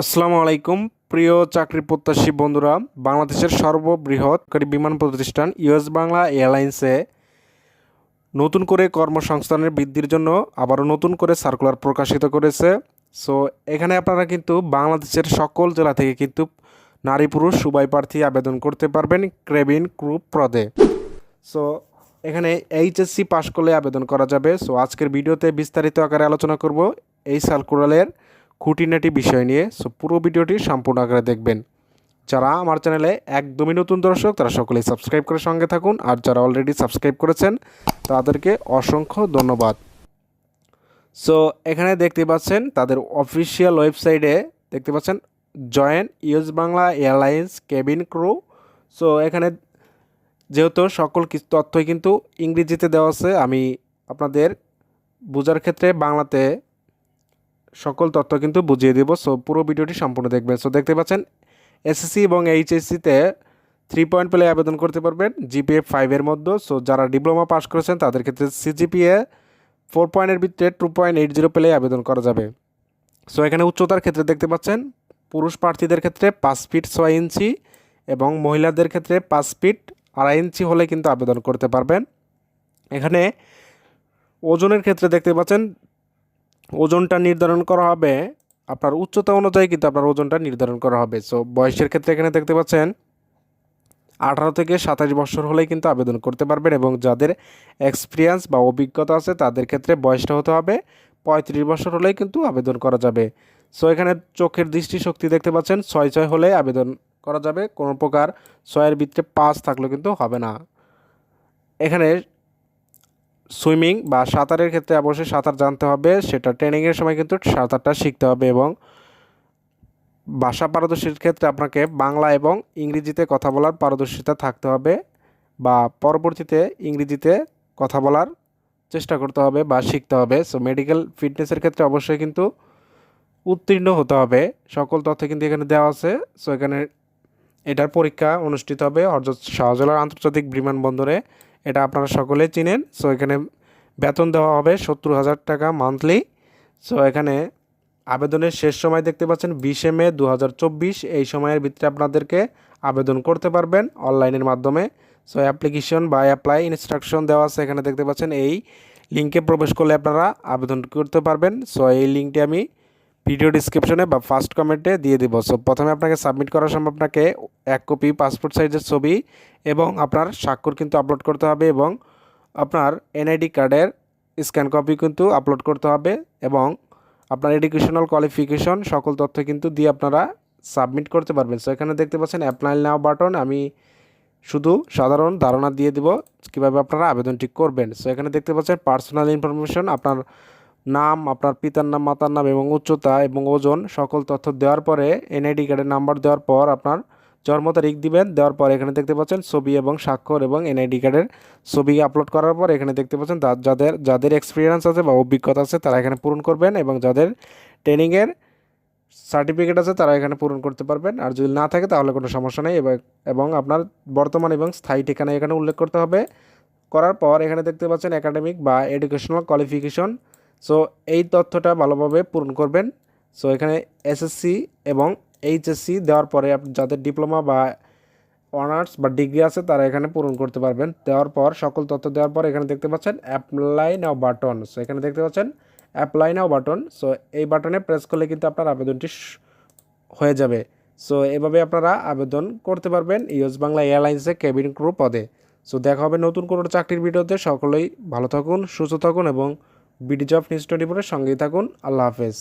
আসসালামু আলাইকুম। প্রিয় চাকরি প্রত্যাশী বন্ধুরা, বাংলাদেশের সর্ববৃহৎ বিমান প্রতিষ্ঠান ইউএস বাংলা এয়ারলাইন্সে নতুন করে কর্মসংস্থানের বৃদ্ধির জন্য আবারও নতুন করে সার্কুলার প্রকাশিত করেছে। সো এখানে আপনারা কিন্তু বাংলাদেশের সকল জেলা থেকে কিন্তু নারী পুরুষ উভয় প্রার্থী আবেদন করতে পারবেন ক্রেবিন গ্রুপ পদে। সো এখানে এইচএসসি পাশ করলে আবেদন করা যাবে। সো আজকের ভিডিওতে বিস্তারিত আকারে আলোচনা করব। এই সার্কুলারের খুঁটিনাটি বিষয় নিয়ে সো পুরো ভিডিওটি সম্পূর্ণ আকারে দেখবেন। যারা আমার চ্যানেলে একদমই নতুন দর্শক, তারা সকলেই সাবস্ক্রাইব করে সঙ্গে থাকুন, আর যারা অলরেডি সাবস্ক্রাইব করেছেন, তাদেরকে অসংখ্য ধন্যবাদ। সো এখানে দেখতে পাচ্ছেন, তাদের অফিসিয়াল ওয়েবসাইটে দেখতে পাচ্ছেন join US Bangla Airlines cabin crew so এখানে যেহেতু সকল কিছু, তথ্যই কিন্তু ইংরেজিতে দেওয়া আছে, আমি আপনাদের বোঝার ক্ষেত্রে বাংলাতে সকল তথ্য কিন্তু বুঝিয়ে দেবো। সো পুরো ভিডিওটি সম্পূর্ণ দেখবেন। সো দেখতে পাচ্ছেন এসএসসি এবং এইচএসসিতে থ্রি পয়েন্ট পেলে আবেদন করতে পারবেন জিপিএ ফাইভের মধ্যে। সো যারা ডিপ্লোমা পাস করেছেন, তাদের ক্ষেত্রে সিজিপিএ ফোর পয়েন্টের ভিত্তিতে টু পয়েন্ট এইট জিরো পেলে আবেদন করা যাবে। সো এখানে উচ্চতার ক্ষেত্রে দেখতে পাচ্ছেন, পুরুষ প্রার্থীদের ক্ষেত্রে পাঁচ ফিট ছয় ইঞ্চি এবং মহিলাদের ক্ষেত্রে পাঁচ ফিট আড়াই ইঞ্চি হলে কিন্তু আবেদন করতে পারবেন। এখানে ওজনের ক্ষেত্রে দেখতে পাচ্ছেন ওজনটা নির্ধারণ করা হবে, আপনার উচ্চতা অনুযায়ী কিন্তু আপনার ওজনটা নির্ধারণ করা হবে। সো বয়সের ক্ষেত্রে এখানে দেখতে পাচ্ছেন, আঠারো থেকে সাতাশ বছর হলেই কিন্তু আবেদন করতে পারবেন এবং যাদের এক্সপিরিয়েন্স বা অভিজ্ঞতা আছে তাদের ক্ষেত্রে বয়সটা হতে হবে পঁয়ত্রিশ বছর হলেই কিন্তু আবেদন করা যাবে। সো এখানে চোখের দৃষ্টিশক্তি দেখতে পাচ্ছেন, ছয় ছয় হলে আবেদন করা যাবে, কোনো প্রকার ছয়ের ভিতরে পাঁচ থাকলেও কিন্তু হবে না। এখানে সুইমিং বা সাঁতারের ক্ষেত্রে অবশ্যই সাঁতার জানতে হবে। সেটা ট্রেনিংয়ের সময় কিন্তু সাঁতারটা শিখতে হবে এবং ভাষা পারদর্শীর ক্ষেত্রে আপনাকে বাংলা এবং ইংরেজিতে কথা বলার পারদর্শিতা থাকতে হবে বা পরবর্তীতে ইংরেজিতে কথা বলার চেষ্টা করতে হবে বা শিখতে হবে। সো মেডিকেল ফিটনেসের ক্ষেত্রে অবশ্যই কিন্তু উত্তীর্ণ হতে হবে। সকল তথ্য কিন্তু এখানে দেওয়া আছে। সো এখানে এটার পরীক্ষা অনুষ্ঠিত হবে হরজত শাহজালাল আন্তর্জাতিক বিমানবন্দরে। এটা আপনারা সকলেই চিনেন। সো এখানে বেতন দেওয়া হবে সত্তর হাজার টাকা মান্থলি সো এখানে আবেদনের শেষ সময় দেখতে পাচ্ছেন বিশে মে দু হাজার চব্বিশ। এই সময়ের ভিতরে আপনাদেরকে আবেদন করতে পারবেন অনলাইনের মাধ্যমে। সো অ্যাপ্লিকেশন বা অ্যাপ্লাই ইনস্ট্রাকশন দেওয়া আছে। এখানে দেখতে পাচ্ছেন এই লিঙ্কে প্রবেশ করলে আপনারা আবেদন করতে পারবেন। সো এই লিঙ্কটি আমি ভিডিও ডিসক্রিপশনে বা ফার্স্ট কমেন্টে দিয়ে দিব। সো প্রথমে আপনাকে সাবমিট করার সময় আপনাকে এক কপি পাসপোর্ট সাইজের ছবি এবং আপনার স্বাক্ষর কিন্তু আপলোড করতে হবে এবং আপনার এনআইডি কার্ডের স্ক্যান কপি কিন্তু আপলোড করতে হবে এবং আপনার এডুকেশনাল কোয়ালিফিকেশন সকল তথ্য কিন্তু দিয়ে আপনারা সাবমিট করতে পারবেন। সো এখানে দেখতে পাচ্ছেন অ্যাপ্লাই নাও বাটন আমি শুধু সাধারণ ধারণা দিয়ে দিব কীভাবে আপনারা আবেদনটি করবেন। সো এখানে দেখতে পাচ্ছেন পার্সোনাল ইনফরমেশন আপনার নাম, আপনার পিতার নাম, মাতার নাম এবং উচ্চতা এবং ওজন সকল তথ্য দেওয়ার পরে এনআইডি কার্ডের নাম্বার দেওয়ার পর আপনার জন্ম তারিখ দিবেন। দেওয়ার পর এখানে দেখতে পাচ্ছেন ছবি এবং স্বাক্ষর এবং এনআইডি কার্ডের ছবি আপলোড করার পর এখানে দেখতে পাচ্ছেন যাদের যাদের এক্সপিরিয়েন্স আছে বা অভিজ্ঞতা আছে তারা এখানে পূরণ করবেন এবং যাদের ট্রেনিংয়ের সার্টিফিকেট আছে তারা এখানে পূরণ করতে পারবেন। আর যদি না থাকে তাহলে কোনো সমস্যা নেই এবং আপনার বর্তমান এবং স্থায়ী ঠিকানা এখানে উল্লেখ করতে হবে। করার পর এখানে দেখতে পাচ্ছেন একাডেমিক বা এডুকেশনাল কোয়ালিফিকেশন সো এই তথ্যটা ভালোভাবে পূরণ করবেন। সো এখানে এসএসসি এবং এইচএসসি দেওয়ার পরে যাদের ডিপ্লোমা বা অনার্স বা ডিগ্রি আছে, তারা এখানে পূরণ করতে পারবেন। দেওয়ার পর সকল তথ্য দেওয়ার পর এখানে দেখতে পাচ্ছেন অ্যাপ্লাই নাও বাটন সো এখানে দেখতে পাচ্ছেন অ্যাপ্লাই নাও বাটন সো এই বাটনে প্রেস করলে কিন্তু আপনার আবেদনটি হয়ে যাবে। সো এভাবে আপনারা আবেদন করতে পারবেন ইউএস বাংলা এয়ারলাইন্সে কেবিন ক্রু পদে। সো দেখা হবে নতুন কোনো চাকরির ভিডিওতে। সকলেই ভালো থাকুন, সুস্থ থাকুন এবং বিডি জব নিউজ টোয়েন্টি ফোরের সঙ্গেই থাকুন। আল্লাহ হাফেজ।